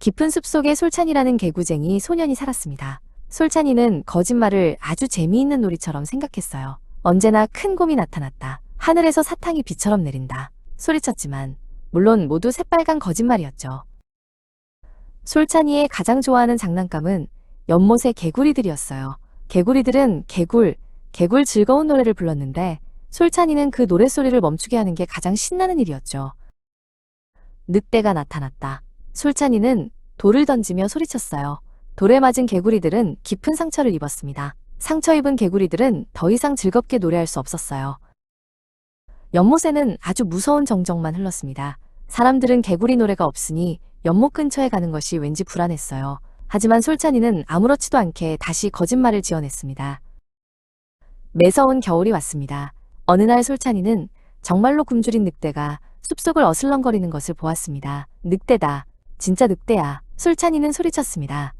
깊은 숲속에 솔찬이라는 개구쟁이 소년이 살았습니다. 솔찬이는 거짓말을 아주 재미있는 놀이처럼 생각했어요. 언제나 큰 곰이 나타났다. 하늘에서 사탕이 비처럼 내린다. 소리쳤지만 물론 모두 새빨간 거짓말이었죠. 솔찬이의 가장 좋아하는 장난감은 연못의 개구리들이었어요. 개구리들은 개굴, 개굴 즐거운 노래를 불렀는데 솔찬이는 그 노랫소리를 멈추게 하는 게 가장 신나는 일이었죠. 늑대가 나타났다. 솔찬이는 돌을 던지며 소리쳤어요. 돌에 맞은 개구리들은 깊은 상처를 입었습니다. 상처 입은 개구리들은 더 이상 즐겁게 노래할 수 없었어요. 연못에는 아주 무서운 정적만 흘렀습니다. 사람들은 개구리 노래가 없으니 연못 근처에 가는 것이 왠지 불안했어요. 하지만 솔찬이는 아무렇지도 않게 다시 거짓말을 지어냈습니다. 매서운 겨울이 왔습니다. 어느 날 솔찬이는 정말로 굶주린 늑대가 숲속을 어슬렁거리는 것을 보았습니다. 늑대다. 진짜 늑대야. 솔찬이는 소리쳤습니다.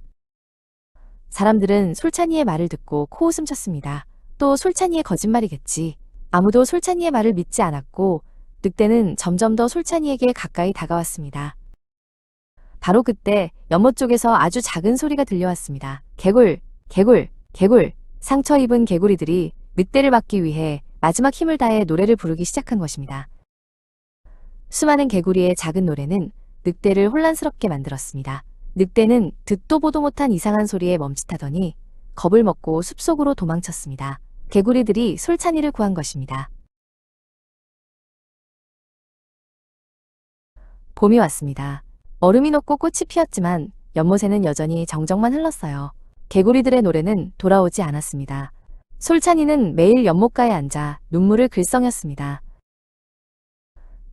사람들은 솔찬이의 말을 듣고 코웃음 쳤습니다. 또 솔찬이의 거짓말이겠지. 아무도 솔찬이의 말을 믿지 않았고 늑대는 점점 더 솔찬이에게 가까이 다가왔습니다. 바로 그때 연못 쪽에서 아주 작은 소리가 들려왔습니다. 개굴, 개굴, 개굴. 상처 입은 개구리들이 늑대를 막기 위해 마지막 힘을 다해 노래를 부르기 시작한 것입니다. 수많은 개구리의 작은 노래는 늑대를 혼란스럽게 만들었습니다. 늑대는 듣도 보도 못한 이상한 소리에 멈칫하더니 겁을 먹고 숲속으로 도망쳤습니다. 개구리들이 솔찬이를 구한 것입니다. 봄이 왔습니다. 얼음이 녹고 꽃이 피었지만 연못에는 여전히 정적만 흘렀어요. 개구리들의 노래는 돌아오지 않았습니다. 솔찬이는 매일 연못가에 앉아 눈물을 글썽였습니다.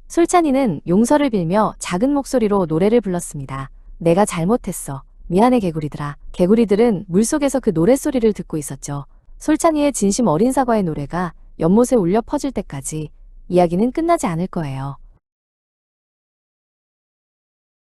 솔찬이는 용서를 빌며 작은 목소리로 노래를 불렀습니다. 내가 잘못했어. 미안해 개구리들아. 개구리들은 물속에서 그 노랫소리를 듣고 있었죠. 솔찬이의 진심 어린 사과의 노래가 연못에 울려 퍼질 때까지 이야기는 끝나지 않을 거예요.